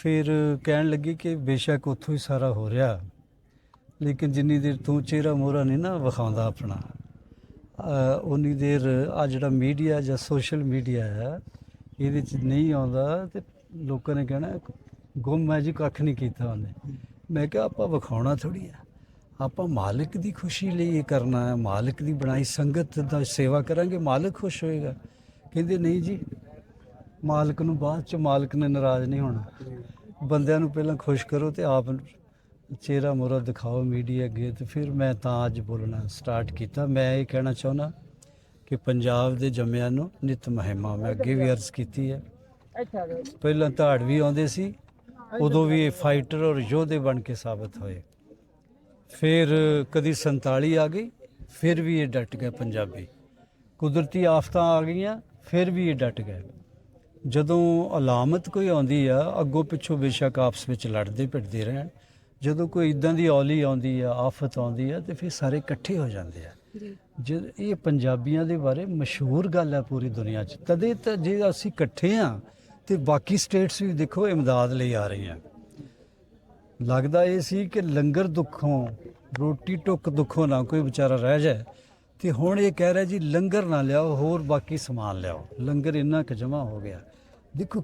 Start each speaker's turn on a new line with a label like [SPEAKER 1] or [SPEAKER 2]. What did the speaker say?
[SPEAKER 1] ਫਿਰ ਕਹਿਣ ਲੱਗੀ ਕਿ ਬੇਸ਼ੱਕ ਉੱਥੋਂ ਹੀ ਸਾਰਾ ਹੋ ਰਿਹਾ। ਲੇਕਿਨ ਜਿੰਨੀ ਦੇਰ ਤੂੰ ਚਿਹਰਾ ਮੋਹਰਾ ਨਹੀਂ ਨਾ ਵਿਖਾਉਂਦਾ ਆਪਣਾ ਉਨੀ ਦੇਰ ਆ ਜਿਹੜਾ ਮੀਡੀਆ ਜਾਂ ਸੋਸ਼ਲ ਮੀਡੀਆ ਹੈ, ਇਹਦੇ ਚ ਨਹੀਂ ਆਉਂਦਾ ਤੇ ਲੋਕਾਂ ਨੇ ਕਹਿਣਾ, ਗੁੰਮ ਹੈ ਜੀ, ਕੱਖ ਨਹੀਂ ਕੀਤਾ ਉਹਨੇ। ਮੈਂ ਕਿਹਾ, ਆਪਾਂ ਵਿਖਾਉਣਾ ਥੋੜੀ ਆ ਆਪਾਂ ਮਾਲਕ ਦੀ ਖੁਸ਼ੀ ਲਈ ਇਹ ਕਰਨਾ ਹੈ। ਮਾਲਕ ਦੀ ਬਣਾਈ ਸੰਗਤ ਦਾ ਸੇਵਾ ਕਰਾਂਗੇ, ਮਾਲਕ ਖੁਸ਼ ਹੋਏਗਾ। ਕਹਿੰਦੇ, ਨਹੀਂ ਜੀ ਮਾਲਕ ਨੂੰ ਬਾਅਦ ਚ ਮਾਲਕ ਨੇ ਨਾਰਾਜ਼ ਨਹੀਂ ਹੋਣਾ। ਬੰਦਿਆਂ ਨੂੰ ਪਹਿਲਾਂ ਖੁਸ਼ ਕਰੋ ਤੇ ਆਪ ਚਿਹਰਾ ਮੋਰਾ ਦਿਖਾਓ ਮੀਡੀਆ ਅੱਗੇ ਤੇ ਫਿਰ ਮੈਂ ਤਾਂ ਅੱਜ ਬੋਲਣਾ ਸਟਾਰਟ ਕੀਤਾ। ਮੈਂ ਇਹ ਕਹਿਣਾ ਚਾਹੁੰਦਾ ਕਿ ਪੰਜਾਬ ਦੇ ਜੰਮਿਆਂ ਨੂੰ ਨਿਤ ਮਹਿਮਾ ਮੈਂ ਅੱਗੇ ਵੀ ਅਰਜ਼ ਕੀਤੀ ਹੈ। ਪਹਿਲਾਂ ਧਾੜ ਵੀ ਆਉਂਦੇ ਸੀ ਉਦੋਂ ਵੀ ਇਹ ਫਾਈਟਰ ਔਰ ਯੋਧੇ ਬਣ ਕੇ ਸਾਬਤ ਹੋਏ। ਫਿਰ ਕਦੀ 47 ਆ ਗਈ ਫਿਰ ਵੀ ਇਹ ਡਟ ਗਏ ਪੰਜਾਬੀ। ਕੁਦਰਤੀ ਆਫਤਾਂ ਆ ਗਈਆਂ ਫਿਰ ਵੀ ਇਹ ਡਟ ਗਏ। ਜਦੋਂ ਅਲਾਮਤ ਕੋਈ ਆਉਂਦੀ ਆ ਅੱਗੋਂ ਪਿੱਛੋਂ ਬੇਸ਼ੱਕ ਆਪਸ ਵਿੱਚ ਲੜਦੇ ਭਿੜਦੇ ਰਹਿਣ। ਜਦੋਂ ਕੋਈ ਇਦਾਂ ਦੀ ਔਲੀ ਆਉਂਦੀ ਆ ਆਫਤ ਆਉਂਦੀ ਆ ਤੇ ਫਿਰ ਸਾਰੇ ਇਕੱਠੇ ਹੋ ਜਾਂਦੇ ਆ। ਜੇ। ਇਹ ਪੰਜਾਬੀਆਂ ਦੇ ਬਾਰੇ ਮਸ਼ਹੂਰ ਗੱਲ ਹੈ ਪੂਰੀ ਦੁਨੀਆ 'ਚ ਤਦੇ ਤਾਂ ਜੇ ਅਸੀਂ ਇਕੱਠੇ ਆ ਤੇ ਬਾਕੀ ਸਟੇਟਸ ਵੀ ਦੇਖੋ ਇਮਦਾਦ ਲਈ ਆ ਰਹੀਆਂ। ਲੱਗਦਾ ਇਹ ਸੀ ਕਿ ਲੰਗਰ ਦੁੱਖੋਂ ਰੋਟੀ ਟੁੱਕ ਦੁੱਖੋਂ ਨਾ ਕੋਈ ਵਿਚਾਰਾ ਰਹਿ ਜਾਏ। ਤੇ ਹੁਣ ਇਹ ਕਹਿ ਰਿਹਾ ਜੀ ਲੰਗਰ ਨਾ ਲਿਆਓ, ਹੋਰ ਬਾਕੀ ਸਮਾਨ ਲਿਆਓ। ਲੰਗਰ ਇੰਨਾ ਕੁ ਜਮਾ ਹੋ ਗਿਆ। ਦੇਖੋ